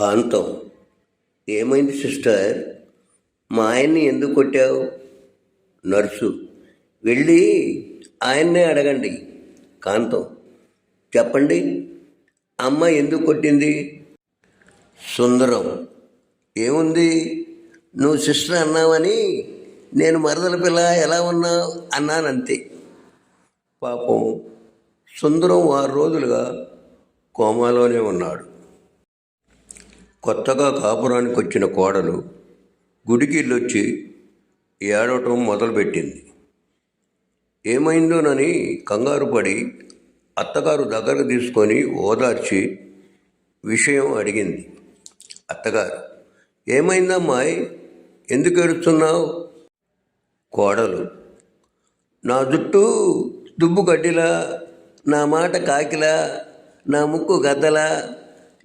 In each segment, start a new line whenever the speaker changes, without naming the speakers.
భాంతం ఏమైంది సిస్టర్? మా ఆయన్ని ఎందుకు కొట్టావు? నర్సు. వెళ్ళి ఆయన్నే అడగండి. కాంతం. చెప్పండి. అమ్మ ఎందుకు కొట్టింది? సుందరం. ఏముంది? నువ్వు సిస్టర్ అన్నావని నేను మరదల పిల్ల ఎలా ఉన్నావు? అన్నానంతే. పాపం సుందరం ఆరు రోజులుగా కోమాలోనే ఉన్నాడు. కొత్తగా కాపురానికి వచ్చిన కోడలు గుడికి వెళ్ళొచ్చి ఏడవటం మొదలుపెట్టింది. ఏమైందోనని కంగారు పడి అత్తగారు దగ్గరకు తీసుకొని ఓదార్చి విషయం అడిగింది. అత్తగారు ఏమైందమ్మాయి? ఎందుకు ఏడుస్తున్నావు? కోడలు నా జుట్టు దుబ్బు గడ్డిలా నా మాట కాకిలా నా ముక్కు గద్దలా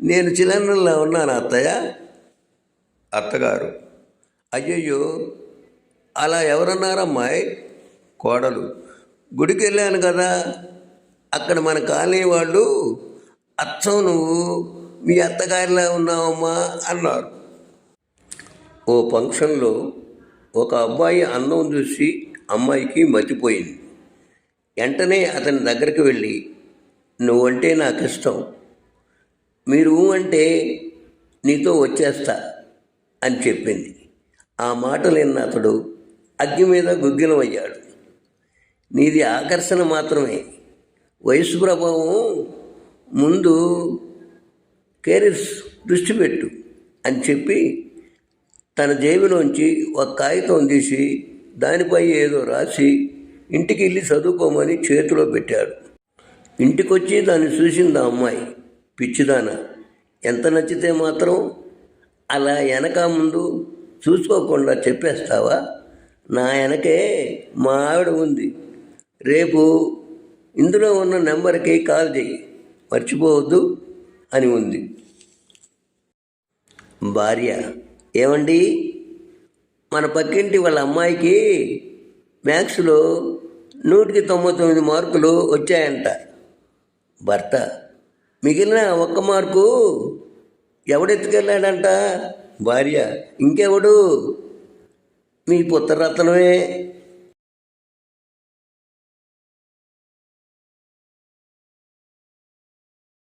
నేను చిలన్నలా ఉన్నాను అత్తయ్య. అత్తగారు. అయ్యయ్యో అలా ఎవరన్నారమ్మాయి? కోడలు. గుడికి వెళ్ళాను కదా. అక్కడ మన కాలనీ వాళ్ళు అచ్చం నువ్వు మీ అత్తగారిలా ఉన్నావమ్మా అన్నారు. ఓ ఫంక్షన్లో ఒక అబ్బాయి అందం చూసి అమ్మాయికి మతిపోయింది. వెంటనే అతని దగ్గరికి వెళ్ళి నువ్వంటే నాకు ఇష్టం మీరు ఊ అంటే నీతో వచ్చేస్తా అని చెప్పింది. ఆ మాటలు విన్న అతడు అగ్గి మీద గుగ్గిలమయ్యాడు. నీది ఆకర్షణ మాత్రమే. వయసు ప్రభావం ముందు కేరీర్స్ దృష్టి పెట్టు అని చెప్పి తన జేబులోంచి ఒక కాగితం తీసి దానిపై ఏదో రాసి ఇంటికి వెళ్ళి చదువుకోమని చేతిలో పెట్టాడు. ఇంటికొచ్చి దాన్ని చూసింది ఆ అమ్మాయి. పిచ్చిదాన. ఎంత నచ్చితే మాత్రం అలా వెనక ముందు చూసుకోకుండా చెప్పేస్తావా? నా వెనకే మా ఆవిడ ఉంది. రేపు ఇందులో ఉన్న నెంబర్కి కాల్ చేయి మర్చిపోవద్దు అని ఉంది. భార్య ఏమండి? మన పక్కింటి వాళ్ళ అమ్మాయికి మ్యాథ్స్లో నూటికి తొంభై తొమ్మిది మార్కులు వచ్చాయంట. భర్త మిగిలిన ఒక్క మార్కు ఎవడెత్తుకెళ్ళాడంట? భార్య. ఇంకెవడు? మీ పుత్రరత్నమే.